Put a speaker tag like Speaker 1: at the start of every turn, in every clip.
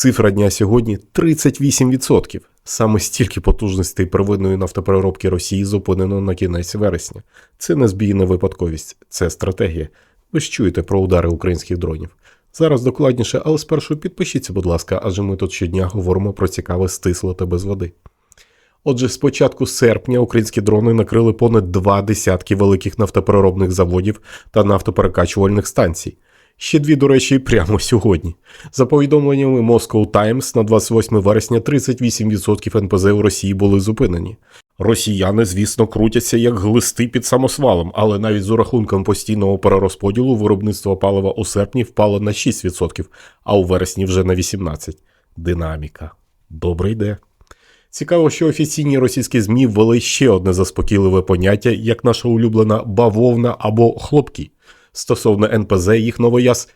Speaker 1: Цифра дня сьогодні 38%. Саме стільки потужностей первинної нафтопереробки Росії зупинено на кінець вересня. Це не збій не випадковість, це стратегія. Ви ж чуєте про удари українських дронів. Зараз докладніше, але спершу підпишіться, будь ласка, адже ми тут щодня говоримо про цікаве стисло та без води. Отже, з початку серпня українські дрони накрили понад два десятки великих нафтопереробних заводів та нафтоперекачувальних станцій. Ще дві, до речі, прямо сьогодні. За повідомленнями Moscow Times, на 28 вересня 38% НПЗ у Росії були зупинені. Росіяни, звісно, крутяться як глисти під самосвалом, але навіть з урахунком постійного перерозподілу виробництво палива у серпні впало на 6%, а у вересні вже на 18%. Динаміка. Добре йде. Цікаво, що офіційні російські ЗМІ ввели ще одне заспокійливе поняття, як наша улюблена бавовна або хлопки. Стосовно НПЗ, їх новояз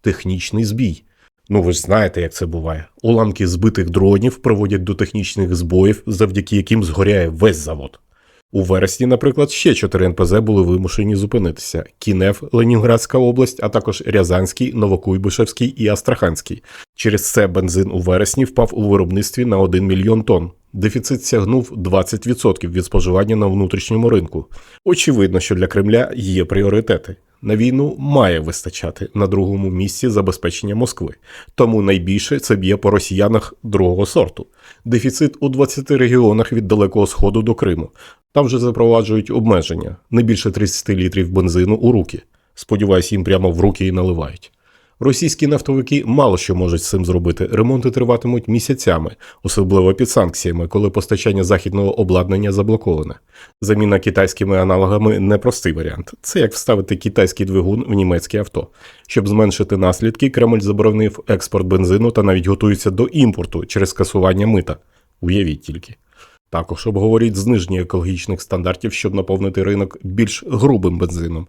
Speaker 1: технічний збій. Ну ви ж знаєте, як це буває. Уламки збитих дронів приводять до технічних збоїв, завдяки яким згоряє весь завод. У вересні, наприклад, ще 4 НПЗ були вимушені зупинитися: Кінев, Ленінградська область, а також Рязанський, Новокуйбишевський і Астраханський. Через це бензин у вересні впав у виробництві на 1 мільйон тонн. Дефіцит сягнув 20% від споживання на внутрішньому ринку. Очевидно, що для Кремля є пріоритети. На війну має вистачати на другому місці забезпечення Москви, тому найбільше це б'є по росіянах другого сорту. Дефіцит у 20 регіонах від Далекого Сходу до Криму. Там вже запроваджують обмеження не більше 30 літрів бензину у руки. Сподіваюсь, їм прямо в руки і наливають. Російські нафтовики мало що можуть з цим зробити. Ремонти триватимуть місяцями, особливо під санкціями, коли постачання західного обладнання заблоковане. Заміна китайськими аналогами непростий варіант. Це як вставити китайський двигун в німецьке авто. Щоб зменшити наслідки, Кремль заборонив експорт бензину та навіть готується до імпорту через скасування мита. Уявіть тільки. Також обговорюють зниження екологічних стандартів, щоб наповнити ринок більш грубим бензином.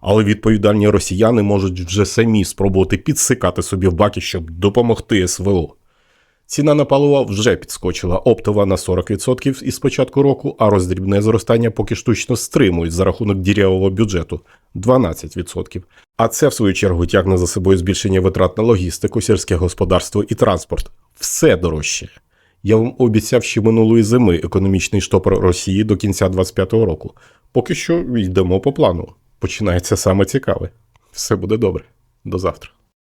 Speaker 1: Але відповідальні росіяни можуть вже самі спробувати підсикати собі в баки, щоб допомогти СВО. Ціна на паливо вже підскочила оптова на 40% із початку року, а роздрібне зростання поки штучно стримують за рахунок дірявого бюджету 12%. А це, в свою чергу, тягне за собою збільшення витрат на логістику, сільське господарство і транспорт. Все дорожче. Я вам обіцяв ще минулої зими економічний штопор Росії до кінця 2025 року. Поки що йдемо по плану. Починається саме цікаве. Все буде добре. До завтра.